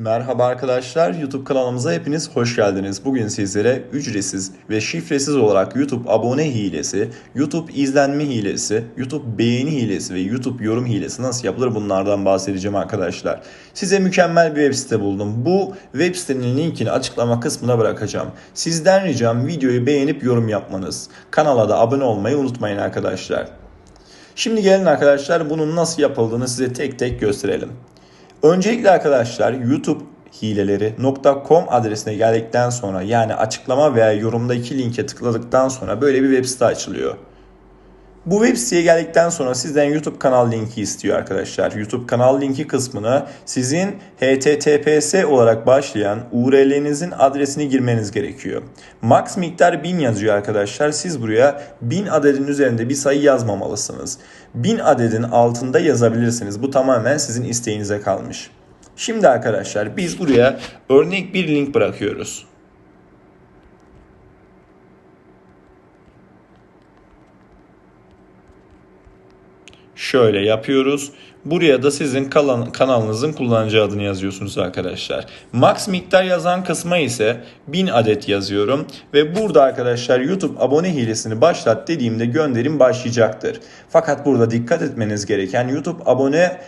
Merhaba arkadaşlar, YouTube kanalımıza hepiniz hoş geldiniz. Bugün sizlere ücretsiz ve şifresiz olarak YouTube abone hilesi, YouTube izlenme hilesi, YouTube beğeni hilesi ve YouTube yorum hilesi nasıl yapılır bunlardan bahsedeceğim arkadaşlar. Size mükemmel bir web site buldum. Bu web sitenin linkini açıklama kısmına bırakacağım. Sizden ricam videoyu beğenip yorum yapmanız. Kanala da abone olmayı unutmayın arkadaşlar. Şimdi gelin arkadaşlar bunun nasıl yapıldığını size tek tek gösterelim. Öncelikle arkadaşlar YouTube hileleri.com adresine geldikten sonra yani açıklama veya yorumdaki linke tıkladıktan sonra böyle bir web site açılıyor. Bu web siteye geldikten sonra sizden YouTube kanal linki istiyor arkadaşlar. YouTube kanal linki kısmına sizin HTTPS olarak başlayan URL'nizin adresini girmeniz gerekiyor. Max miktar 1000 yazıyor arkadaşlar. Siz buraya 1000 adedin üzerinde bir sayı yazmamalısınız. 1000 adedin altında yazabilirsiniz. Bu tamamen sizin isteğinize kalmış. Şimdi arkadaşlar biz buraya örnek bir link bırakıyoruz. Şöyle yapıyoruz. Buraya da sizin kalan, kanalınızın kullanıcı adını yazıyorsunuz arkadaşlar. Max miktar yazan kısma ise 1000 adet yazıyorum. Ve burada arkadaşlar YouTube abone hilesini başlat dediğimde gönderim başlayacaktır. Fakat burada dikkat etmeniz gereken YouTube abone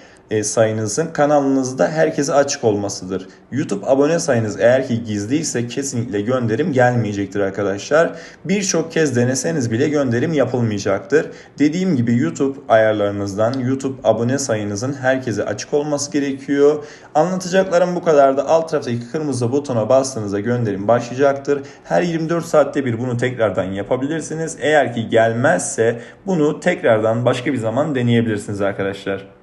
sayınızın kanalınızda herkese açık olmasıdır. YouTube abone sayınız eğer ki gizliyse kesinlikle gönderim gelmeyecektir arkadaşlar. Birçok kez deneseniz bile gönderim yapılmayacaktır. Dediğim gibi YouTube ayarlarınızdan YouTube abone sayınızın herkese açık olması gerekiyor. Anlatacaklarım bu kadar da alt taraftaki kırmızı butona bastığınızda gönderim başlayacaktır. Her 24 saatte bir bunu tekrardan yapabilirsiniz. Eğer ki gelmezse bunu tekrardan başka bir zaman deneyebilirsiniz arkadaşlar.